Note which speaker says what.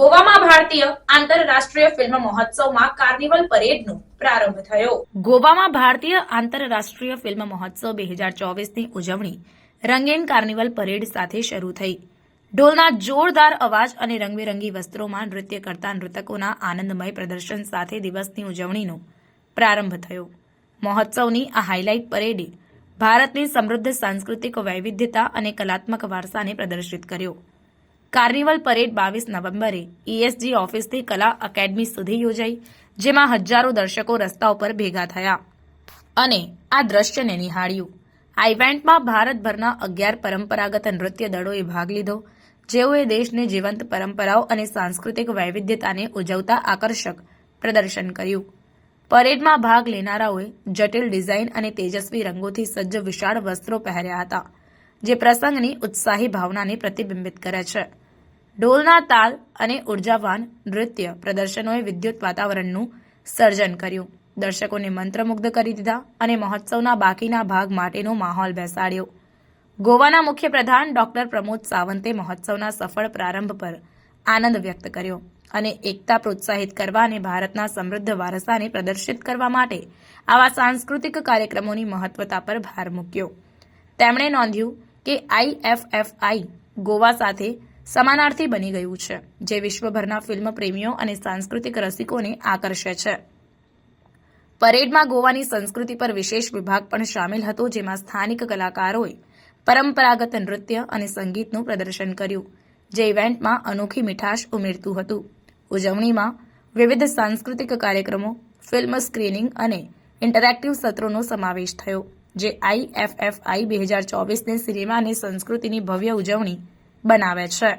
Speaker 1: ગોવામાં ભારતીય આંતરરાષ્ટ્રીય ફિલ્મ મહોત્સવમાં કાર્નિવલ પરેડનો પ્રારંભ થયો. ગોવામાં ભારતીય આંતરરાષ્ટ્રીય ફિલ્મ મહોત્સવ બે હજાર ચોવીસની ઉજવણી રંગીન કાર્નિવલ પરેડ સાથે શરૂ થઈ. ઢોલના જોરદાર અવાજ અને રંગબેરંગી વસ્ત્રોમાં નૃત્ય કરતા નૃતકોના આનંદમય પ્રદર્શન સાથે દિવસની ઉજવણીનો પ્રારંભ થયો. મહોત્સવની આ હાઇલાઇટ પરેડે ભારતની સમૃદ્ધ સાંસ્કૃતિક વૈવિધ્યતા અને કલાત્મક વારસાને પ્રદર્શિત કર્યો. કાર્નિવલ પરેડ બાવીસ નવેમ્બરે ઈએસજી ઓફિસથી કલા એકેડમી સુધી યોજાઈ, જેમાં હજારો દર્શકો રસ્તા ઉપર ભેગા થયા. અને આ દ્રશ્યને નિહાળ્યું. આ ઇવેન્ટમાં ભારતભરના અગિયાર પરંપરાગત નૃત્ય દળોએ ભાગ લીધો, જેઓએ દેશની જીવંત પરંપરાઓ અને સાંસ્કૃતિક વૈવિધ્યતાને ઉજવતા આકર્ષક પ્રદર્શન કર્યું. પરેડમાં ભાગ લેનારાઓએ જટિલ ડિઝાઇન અને તેજસ્વી રંગોથી સજ્જ વિશાળ વસ્ત્રો પહેર્યા હતા, જે પ્રસંગની ઉત્સાહી ભાવનાને પ્રતિબિંબિત કરે છે. ઢોલના તાલ અને ઉર્જાવાન નૃત્ય પ્રદર્શનોએ વિદ્યુત વાતાવરણનું સર્જન કર્યું. દર્શકોને મંત્રમુગ્ધ કરી દીધા અને મહોત્સવના બાકીના ભાગ માટેનો માહોલ બેસાડ્યો. ગોવાના મુખ્ય પ્રધાન ડોક્ટર પ્રમોદ સાવંતે મહોત્સવના સફળ પ્રારંભ પર આનંદ વ્યક્ત કર્યો અને એકતા પ્રોત્સાહિત કરવા અને ભારતના સમૃદ્ધ વારસાને પ્રદર્શિત કરવા માટે આવા સાંસ્કૃતિક કાર્યક્રમોની મહત્વતા પર ભાર મૂક્યો. તેમણે નોંધ્યું કે આઈએફએફઆઈ ગોવા સાથે સમાનાર્થી બની ગયું છે, જે વિશ્વભરના ફિલ્મ પ્રેમીઓ અને સાંસ્કૃતિક રસિકોને આકર્ષે છે. પરેડમાં ગોવાની સંસ્કૃતિ પર વિશેષ વિભાગ પણ સામેલ હતો, જેમાં સ્થાનિક કલાકારોએ પરંપરાગત નૃત્ય અને સંગીતનું પ્રદર્શન કર્યું, જે ઇવેન્ટમાં અનોખી મીઠાશ ઉમેરતું હતું. ઉજવણીમાં વિવિધ સાંસ્કૃતિક કાર્યક્રમો, ફિલ્મ સ્ક્રીનિંગ અને ઇન્ટરેક્ટિવ સત્રોનો સમાવેશ થયો, જે આઈએફએફઆઈ બે હજાર ચોવીસની સિનેમા અને સંસ્કૃતિની ભવ્ય ઉજવણી બનાવે છે.